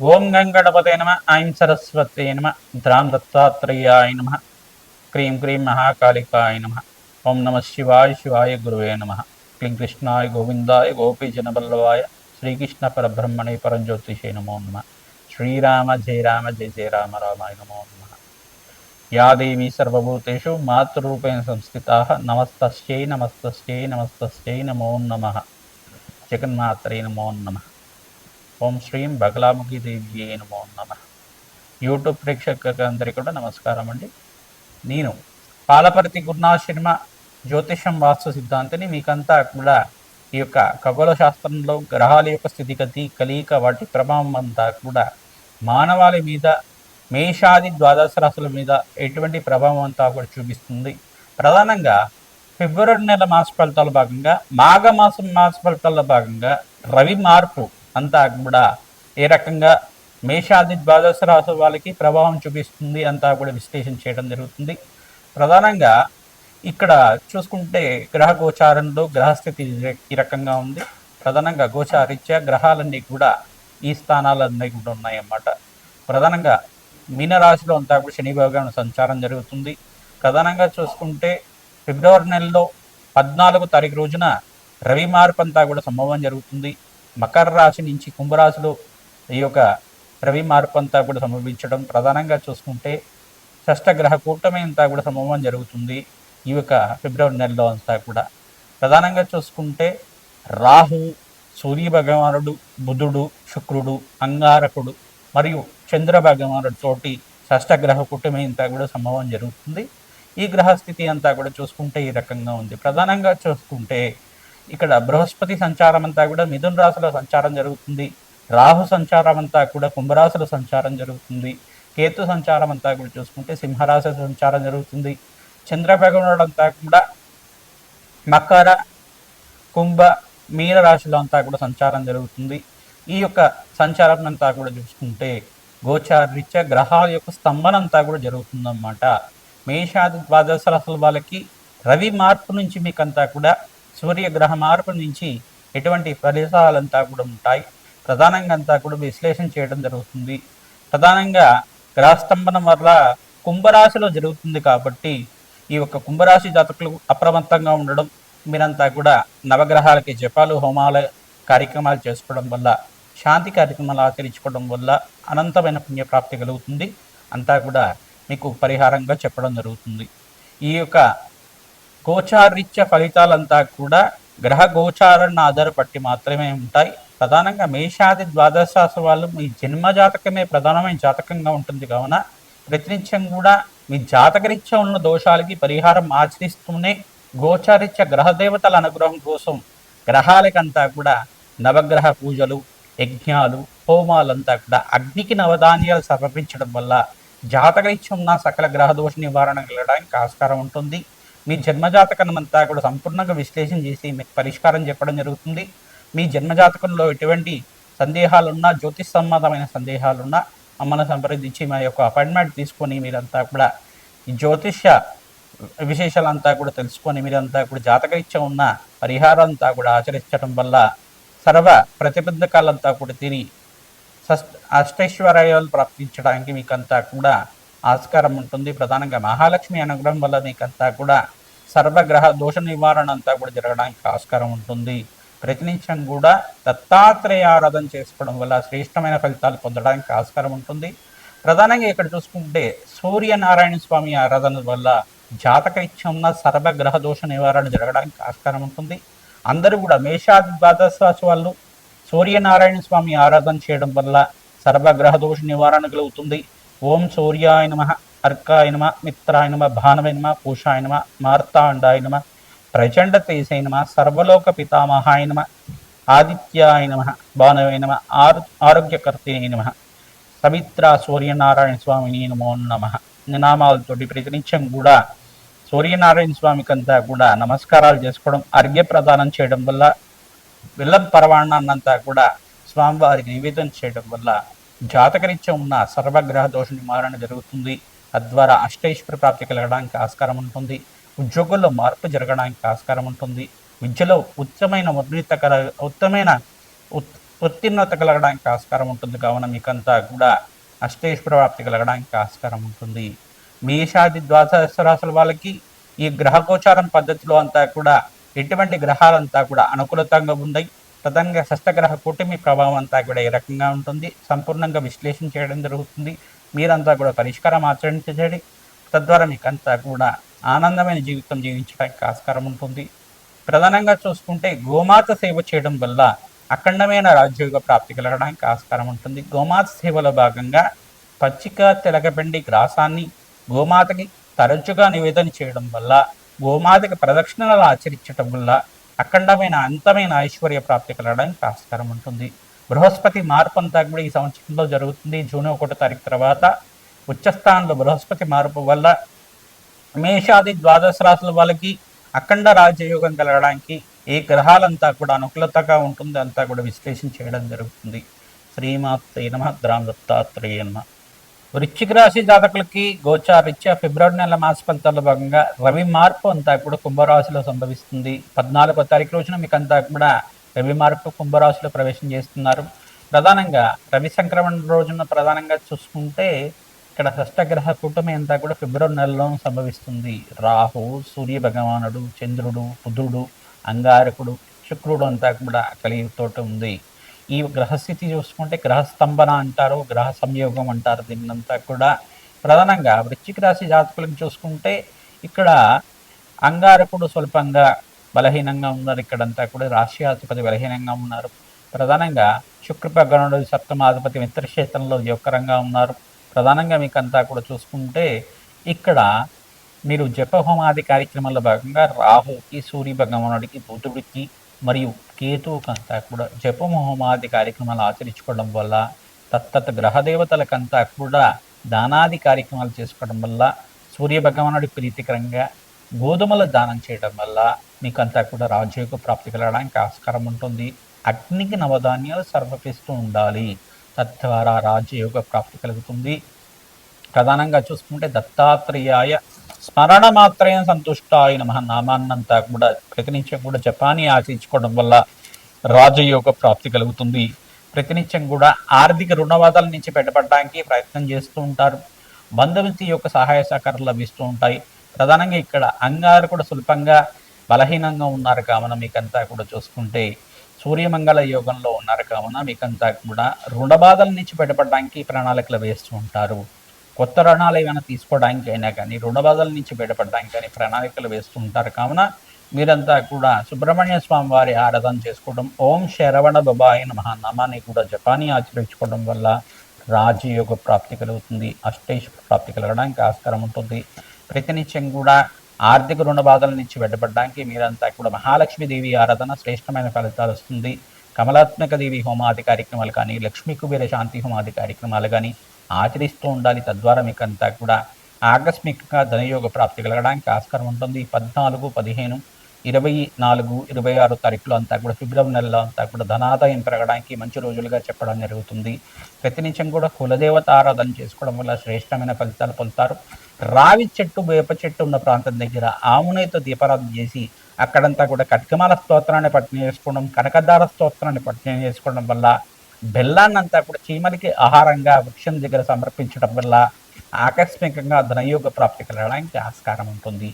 ఓం గంగణపతే నమ ఐం సరస్వతే నమ ద్రాం దత్తాత్రేయాయ నమ క్రీం క్రీం మహాకాళికాయ నమ ఓం నమ శివాయ శివాయ గురువే నమ క్లీం కృష్ణాయ గోవిందాయ గోపీజనబల్లవాయ శ్రీకృష్ణ పరబ్రహ్మణే పరంజ్యోతిషే నమో నమ శ్రీరామ జయ రామ జయ జయ రామ రామాయ నమో నమ. యా దేవీ సర్వభూతేషు మాతృరూపేణ సంస్థితా నమస్తస్యై నమస్తస్యై నమస్తస్యై నమో నమ. జగన్మాత్రే నమో నమ. ఓం శ్రీం బగలాముఖి దేవి నమో నమ. యూట్యూబ్ ప్రేక్షకులందరికీ కూడా నమస్కారం అండి. నేను పాలపర్తి గురునాశర్మ జ్యోతిషం వాస్తు సిద్ధాంతిని మీకంతా కూడా ఈ యొక్క ఖగోళ శాస్త్రంలో గ్రహాల యొక్క స్థితిగతి కలియిక వాటి ప్రభావం అంతా కూడా మానవాళి మీద మేషాది ద్వాదశ రాశుల మీద ఎటువంటి ప్రభావం అంతా కూడా చూపిస్తుంది. ప్రధానంగా ఫిబ్రవరి నెల మాస ఫలితాల భాగంగా మాఘ మాసం మాస ఫలితాల భాగంగా రవి మార్పు అంతా కూడా ఏ రకంగా మేషాది ద్వాదశ రాశి వాళ్ళకి ప్రభావం చూపిస్తుంది అంతా కూడా విశ్లేషణ చేయడం జరుగుతుంది. ప్రధానంగా ఇక్కడ చూసుకుంటే గ్రహ గోచారంలో గ్రహస్థితి ఈ రకంగా ఉంది. ప్రధానంగా గోచారీత్యా గ్రహాలన్నీ కూడా ఈ స్థానాలన్నీ కూడా ఉన్నాయన్నమాట. ప్రధానంగా మీనరాశిలో అంతా కూడా శని భగవాను సంచారం జరుగుతుంది. ప్రధానంగా చూసుకుంటే ఫిబ్రవరి నెలలో పద్నాలుగు తారీఖు రోజున రవి మార్పు అంతా కూడా సంభవం జరుగుతుంది. మకర రాశి నుంచి కుంభరాశిలో ఈ యొక్క రవి మార్పు అంతా కూడా సంభవించడం ప్రధానంగా చూసుకుంటే షష్టగ్రహ కూటమి అంతా కూడా సంభవం జరుగుతుంది ఈ యొక్క ఫిబ్రవరి నెలలో అంతా కూడా. ప్రధానంగా చూసుకుంటే రాహు సూర్య భగవానుడు బుధుడు శుక్రుడు అంగారకుడు మరియు చంద్ర భగవానుడితోటి తోటి షష్టగ్రహ కూటమి అంతా కూడా సంభవం జరుగుతుంది. ఈ గ్రహస్థితి అంతా కూడా చూసుకుంటే ఈ రకంగా ఉంది. ప్రధానంగా చూసుకుంటే ఇక్కడ బృహస్పతి సంచారం అంతా కూడా మిథున రాశిలో సంచారం జరుగుతుంది. రాహు సంచారం అంతా కూడా కుంభరాశిలో సంచారం జరుగుతుంది. కేతు సంచారం అంతా కూడా చూసుకుంటే సింహరాశి సంచారం జరుగుతుంది. చంద్రభగవనుడు అంతా కూడా మకర కుంభ మీన రాశిలో అంతా కూడా సంచారం జరుగుతుంది. ఈ యొక్క సంచారం అంతా కూడా చూసుకుంటే గోచారీత్యా గ్రహాల యొక్క స్తంభన అంతా కూడా జరుగుతుందన్నమాట. మేషాది ద్వాదశ రాశుల వాళ్ళకి రవి మార్పు నుంచి మీకంతా కూడా సూర్యగ్రహ మార్పు నుంచి ఎటువంటి ఫలితాలంతా కూడా ఉంటాయి. ప్రధానంగా అంతా కూడా విశ్లేషణ చేయడం జరుగుతుంది. ప్రధానంగా గ్రహస్తంభనం వల్ల కుంభరాశిలో జరుగుతుంది కాబట్టి ఈ యొక్క కుంభరాశి జాతకులు అప్రమత్తంగా ఉండడం మీరంతా కూడా నవగ్రహాలకి జపాలు హోమాల కార్యక్రమాలు చేసుకోవడం వల్ల శాంతి కార్యక్రమాలు ఆచరించుకోవడం వల్ల అనంతమైన పుణ్యప్రాప్తి కలుగుతుంది. అంతా కూడా మీకు పరిహారంగా చెప్పడం జరుగుతుంది. ఈ యొక్క గోచారీత్య ఫలితాలంతా కూడా గ్రహ గోచారాన్ని ఆధారపట్టి మాత్రమే ఉంటాయి. ప్రధానంగా మేషాది ద్వాదశ వాళ్ళు మీ జన్మ జాతకమే ప్రధానమైన జాతకంగా ఉంటుంది. కావున ప్రతినిత్యం కూడా మీ జాతకరీత్యా ఉన్న దోషాలకి పరిహారం ఆచరిస్తూనే గోచారీత్య గ్రహ దేవతల అనుగ్రహం కోసం గ్రహాలకంతా కూడా నవగ్రహ పూజలు యజ్ఞాలు హోమాలంతా కూడా అగ్నికి నవధాన్యాలు సమర్పించడం వల్ల జాతకరీత్యం ఉన్న సకల గ్రహ దోష నివారణ కలగడానికి ఆస్కారం ఉంటుంది. మీ జన్మజాతకం అంతా కూడా సంపూర్ణంగా విశ్లేషణ చేసి మీకు పరిష్కారం చెప్పడం జరుగుతుంది. మీ జన్మజాతకంలో ఎటువంటి సందేహాలున్నా జ్యోతిష్ సంబంధమైన సందేహాలున్నా మమ్మల్ని సంప్రదించి మా యొక్క అపాయింట్మెంట్ తీసుకొని మీరంతా కూడా ఈ జ్యోతిష్య విశేషాలంతా కూడా తెలుసుకొని మీరంతా కూడా జాతకరీత్యా ఉన్న పరిహారం అంతా కూడా ఆచరించడం వల్ల సర్వ ప్రతిబంధకాలంతా కూడా తిని అష్టైశ్వర్యాలు ప్రాప్తించడానికి మీకంతా కూడా ఆస్కారం ఉంటుంది. ప్రధానంగా మహాలక్ష్మి అనుగ్రహం వల్ల మీకంతా కూడా సర్వగ్రహ దోష నివారణ అంతా కూడా జరగడానికి ఆస్కారం ఉంటుంది. ప్రతినిత్యం కూడా దత్తాత్రేయ ఆరాధన చేసుకోవడం వల్ల శ్రేష్టమైన ఫలితాలు పొందడానికి ఆస్కారం ఉంటుంది. ప్రధానంగా ఇక్కడ చూసుకుంటే సూర్యనారాయణ స్వామి ఆరాధన వల్ల జాతకరీత్యం ఉన్న సర్వగ్రహ దోష నివారణ జరగడానికి ఆస్కారం ఉంటుంది. అందరూ కూడా మేషాది ద్వాదశ వాళ్ళు సూర్యనారాయణ స్వామి ఆరాధన చేయడం వల్ల సర్వగ్రహ దోష నివారణ కలుగుతుంది. ఓం సూర్యాయ నమ. అర్కాయ నమ మిత్రాయ నమ భానవై నమ పూషాయ నమ మార్తాండాయ నమ ప్రచండ తేజాయ నమ సర్వలోక పితామహాయ నమ ఆదిత్యాయ నమ భానవై నమ ఆరు ఆరోగ్యకర్తే నమ సవిత్ర సూర్యనారాయణ స్వామిని నమో నమ. నామాలతోటి ప్రతినిత్యం కూడా సూర్యనారాయణ స్వామికి అంతా కూడా నమస్కారాలు చేసుకోవడం అర్ఘ్య ప్రదానం చేయడం వల్ల విల్లం పరవాణాన్నంతా కూడా స్వామివారికి నివేదన చేయడం వల్ల జాతకరీత్యం ఉన్న సర్వగ్రహ దోష నివారణ జరుగుతుంది. తద్వారా అష్టైశ్వర ప్రాప్తి కలగడానికి ఆస్కారం ఉంటుంది. ఉద్యోగుల్లో మార్పు జరగడానికి ఆస్కారం ఉంటుంది. విద్యలో ఉత్తమైన ఉన్నతకర ఉత్తమైన ఉత్ ఉత్తీర్ణత కలగడానికి ఆస్కారం ఉంటుంది. కావున మీకంతా కూడా అష్టేశ్వర ప్రాప్తి కలగడానికి ఆస్కారం ఉంటుంది. మేషాది ద్వాదశ రాశుల వాళ్ళకి ఈ గ్రహగోచారం పద్ధతిలో అంతా కూడా ఎటువంటి గ్రహాలంతా కూడా అనుకూలతంగా ఉన్నాయి ప్రధానంగా షష్టగ్రహ కూటమి ప్రభావం అంతా కూడా ఏ రకంగా ఉంటుంది. సంపూర్ణంగా విశ్లేషణ చేయడం జరుగుతుంది. మీరంతా కూడా పరిష్కారం ఆచరించండి. తద్వారా మీకంతా కూడా ఆనందమైన జీవితం జీవించడానికి ఆస్కారం ఉంటుంది. ప్రధానంగా చూసుకుంటే గోమాత సేవ చేయడం వల్ల అఖండమైన రాజ్యోగ ప్రాప్తి కలగడానికి ఆస్కారం ఉంటుంది. గోమాత సేవలో భాగంగా పచ్చిక తెలగపిండి గ్రాసాన్ని గోమాతకి తరచుగా నివేదన చేయడం వల్ల గోమాతకి ప్రదక్షిణలు ఆచరించడం వల్ల అఖండమైన అంతమైన ఐశ్వర్య ప్రాప్తి కలగడానికి ఆస్కారం ఉంటుంది. బృహస్పతి మార్పు అంతా కూడా ఈ సంవత్సరంలో జరుగుతుంది. జూన్ ఒకటో తారీఖు తర్వాత ఉచ్చస్థానంలో బృహస్పతి మార్పు వల్ల మేషాది ద్వాదశ రాశుల వాళ్ళకి అఖండ రాజయోగం కలగడానికి ఏ గ్రహాలంతా కూడా అనుకూలతగా ఉంటుంది. అంతా కూడా విశ్లేషణ చేయడం జరుగుతుంది. శ్రీమాత్రే నమ గ్రామ దత్తాత్రేయ నమ. వృశ్చిక రాశి జాతకులకి గోచారీత్యా ఫిబ్రవరి నెల మాస ఫలితాల్లో భాగంగా రవి మార్పు అంతా కూడా కుంభరాశిలో సంభవిస్తుంది. పద్నాలుగో తారీఖు రోజున మీకు అంతా కూడా రవి మార్పు కుంభరాశిలో ప్రవేశం చేస్తున్నారు. ప్రధానంగా రవి సంక్రమణ రోజున ప్రధానంగా చూసుకుంటే ఇక్కడ షష్టగ్రహ కూటమి అంతా కూడా ఫిబ్రవరి నెలలో సంభవిస్తుంది. రాహు సూర్య భగవానుడు చంద్రుడు బుధుడు అంగారకుడు శుక్రుడు అంతా కూడా కలిగితోటి ఉంది. ఈ గ్రహస్థితి చూసుకుంటే గ్రహస్తంభన అంటారు గ్రహ సంయోగం అంటారు దీన్నంతా కూడా. ప్రధానంగా వృశ్చిక రాశి జాతకులకు చూసుకుంటే ఇక్కడ అంగారకుడు స్వల్పంగా బలహీనంగా ఉన్నారు ఇక్కడంతా కూడా. రాష్ట్రాధిపతి బలహీనంగా ఉన్నారు. ప్రధానంగా శుక్రపగణుడు సప్తమాధిపతి మిత్రక్షేత్రంలో యొక్కరంగా ఉన్నారు. ప్రధానంగా మీకు అంతా కూడా చూసుకుంటే ఇక్కడ మీరు జపహోమాది కార్యక్రమాల్లో భాగంగా రాహుకి సూర్య భగవానుడికి బుధుడికి మరియు కేతువుకంతా కూడా జపహోమాది కార్యక్రమాలు ఆచరించుకోవడం వల్ల తత్తత్ గ్రహదేవతలకంతా కూడా దానాది కార్యక్రమాలు చేసుకోవడం వల్ల సూర్య భగవానుడి ప్రీతికరంగా గోధుమల దానం చేయడం వల్ల మీకంతా కూడా రాజయోగ ప్రాప్తి కలగడానికి ఆస్కారం ఉంటుంది. అగ్నికి నవధాన్యాలు సర్వపిస్తూ ఉండాలి. తద్వారా రాజయోగ ప్రాప్తి కలుగుతుంది. ప్రధానంగా చూసుకుంటే దత్తాత్రేయాయ స్మరణ మాత్రమే సంతుష్టాయ నమ. నామాన్నంతా కూడా ప్రతినిత్యం కూడా జపానీ ఆశించుకోవడం వల్ల రాజయోగ ప్రాప్తి కలుగుతుంది. ప్రతినిత్యం కూడా ఆర్థిక రుణవాదాల నుంచి బయటపడడానికి ప్రయత్నం చేస్తూ ఉంటారు. బంధుమిత్తి యొక్క సహాయ సహకారాలు లభిస్తూ ఉంటాయి. ప్రధానంగా ఇక్కడ అంగారు కూడా సులభంగా బలహీనంగా ఉన్నారు కావున మీకంతా కూడా చూసుకుంటే సూర్యమంగళ యోగంలో ఉన్నారు కావున మీకంతా కూడా రుణ బాధల నుంచి బయటపడడానికి ప్రణాళికలు వేస్తూ ఉంటారు. కొత్త రుణాలు ఏమైనా తీసుకోవడానికి అయినా కానీ రుణ బాధల నుంచి బయటపడడానికి కానీ ప్రణాళికలు వేస్తూ ఉంటారు కావున మీరంతా కూడా సుబ్రహ్మణ్య స్వామి వారి ఆరాధన చేసుకోవడం ఓం శరవణ బబాయి మహానామాన్ని నామాన్ని కూడా జపానీ ఆచరించుకోవడం వల్ల రాజయోగ ప్రాప్తి కలుగుతుంది అష్టేష్ ప్రాప్తి కలగడానికి ఆస్కారం ఉంటుంది. ప్రతినిత్యం కూడా ఆర్థిక రుణ బాధల నుంచి బయటపడడానికి మీరంతా కూడా మహాలక్ష్మి దేవి ఆరాధన శ్రేష్టమైన ఫలితాలు వస్తుంది. కమలాత్మక దేవి హోమాది కార్యక్రమాలు కానీ లక్ష్మీ కుబేర శాంతి హోమాది కార్యక్రమాలు కానీ ఆచరిస్తూ ఉండాలి. తద్వారా మీకు అంతా కూడా ఆకస్మికంగా ధనయోగ ప్రాప్తి కలగడానికి ఆస్కారం ఉంటుంది. పద్నాలుగు పదిహేను ఇరవై నాలుగు ఇరవై ఆరు తారీఖులో అంతా కూడా ఫిబ్రవరి నెలలో అంతా కూడా ధనాదాయం పెరగడానికి మంచి రోజులుగా చెప్పడం జరుగుతుంది. ప్రతినిత్యం కూడా కులదేవత ఆరాధన చేసుకోవడం వల్ల శ్రేష్టమైన ఫలితాలు పొందుతారు. రావి చెట్టు వేప చెట్టు ఉన్న ప్రాంతం దగ్గర ఆమునేతో దీపారాధన చేసి అక్కడంతా కూడా కట్కమాల స్తోత్రాన్ని పట్టిన చేసుకోవడం కనకదార స్తోత్రాన్ని పట్టిన చేసుకోవడం వల్ల బెల్లాన్ని అంతా కూడా చీమలకి ఆహారంగా వృక్షం దగ్గర సమర్పించడం వల్ల ఆకస్మికంగా ధనయోగ ప్రాప్తి కలగడానికి ఆస్కారం ఉంటుంది.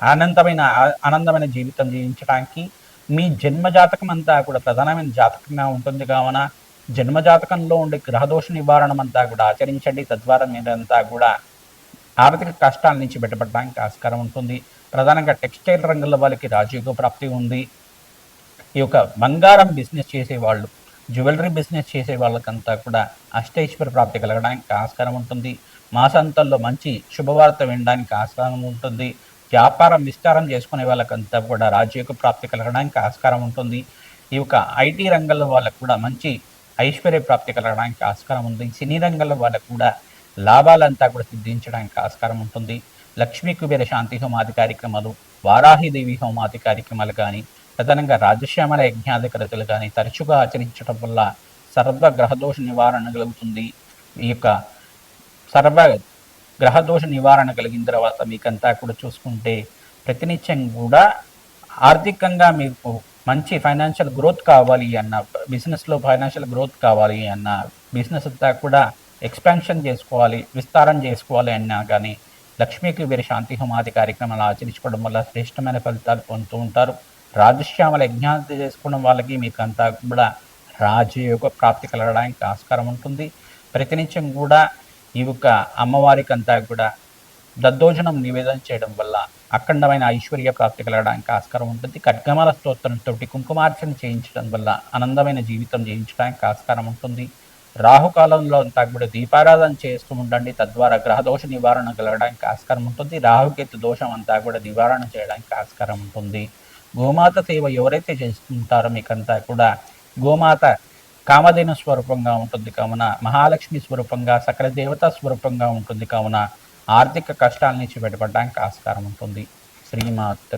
ఆనందమైన ఆనందమైన జీవితం జీవించడానికి మీ జన్మ జాతకం అంతా కూడా ప్రధానమైన జాతకంగా ఉంటుంది. కావున జన్మ జాతకంలో ఉండే గ్రహదోష నివారణం అంతా కూడా ఆచరించండి. తద్వారా మీరంతా కూడా ఆర్థిక కష్టాల నుంచి బయటపడడానికి ఆస్కారం ఉంటుంది. ప్రధానంగా టెక్స్టైల్ రంగంలో వాళ్ళకి రాజయోగ ప్రాప్తి ఉంది. ఈ యొక్క బంగారం బిజినెస్ చేసేవాళ్ళు జ్యువెలరీ బిజినెస్ చేసే వాళ్ళకంతా కూడా అష్టైశ్వర ప్రాప్తి కలగడానికి ఆస్కారం ఉంటుంది. మాసాంతంలో మంచి శుభవార్త వినడానికి ఆస్కారం ఉంటుంది. వ్యాపారం విస్తారం చేసుకునే వాళ్ళకంతా కూడా రాజయోగ ప్రాప్తి కలగడానికి ఆస్కారం ఉంటుంది. ఈ యొక్క ఐటీ రంగంలో వాళ్ళకు కూడా మంచి ఐశ్వర్య ప్రాప్తి కలగడానికి ఆస్కారం ఉంది. సినీ రంగంలో వాళ్ళకు కూడా లాభాలంతా కూడా సిద్ధించడానికి ఆస్కారం ఉంటుంది. లక్ష్మీ కుబేర శాంతి హోమాది కార్యక్రమాలు వారాహిదేవి హోమాది కార్యక్రమాలు కానీ ప్రధానంగా రాజశ్యామల యజ్ఞాధికరతలు కానీ తరచుగా ఆచరించడం వల్ల సర్వ గ్రహదోష నివారణ కలుగుతుంది. ఈ యొక్క సర్వ గ్రహదోష నివారణ కలిగిన తర్వాత మీకంతా కూడా చూసుకుంటే ప్రతినిత్యం కూడా ఆర్థికంగా మీకు మంచి ఫైనాన్షియల్ గ్రోత్ కావాలి అన్న బిజినెస్లో ఫైనాన్షియల్ గ్రోత్ కావాలి అన్న బిజినెస్ అంతా కూడా ఎక్స్పాన్షన్ చేసుకోవాలి విస్తారం చేసుకోవాలి అన్నా కానీ లక్ష్మీకి వీరి శాంతి హోమాది కార్యక్రమాలు ఆచరించుకోవడం వల్ల శ్రేష్టమైన ఫలితాలు పొందుతూ ఉంటారు. రాజశ్యామల యజ్ఞాంతి చేసుకోవడం వాళ్ళకి మీకు అంతా కూడా రాజయోగ ప్రాప్తి కలగడానికి ఆస్కారం ఉంటుంది. ప్రతినిత్యం కూడా ఈ యొక్క అమ్మవారికి అంతా కూడా దద్దోజనం నివేదన చేయడం వల్ల అఖండమైన ఐశ్వర్య ప్రాప్తి కలగడానికి ఆస్కారం ఉంటుంది. ఖడ్గమాల స్తోత్రంతో కుంకుమార్చన చేయించడం వల్ల ఆనందమైన జీవితం జీవించడానికి ఆస్కారం ఉంటుంది. రాహుకాలంలో అంతా కూడా దీపారాధన చేస్తూ ఉండండి. తద్వారా గ్రహదోష నివారణ కలగడానికి ఆస్కారం ఉంటుంది. రాహుకేతు దోషం అంతా కూడా నివారణ చేయడానికి ఆస్కారం ఉంటుంది. గోమాత సేవ ఎవరైతే చేస్తుంటారో మీకంతా కూడా గోమాత కామధేను స్వరూపంగా ఉంటుంది కావున మహాలక్ష్మి స్వరూపంగా సకల దేవతా స్వరూపంగా ఉంటుంది కావున ఆర్థిక కష్టాల నుంచి బయటపడడానికి ఆస్కారం ఉంటుంది. శ్రీమాత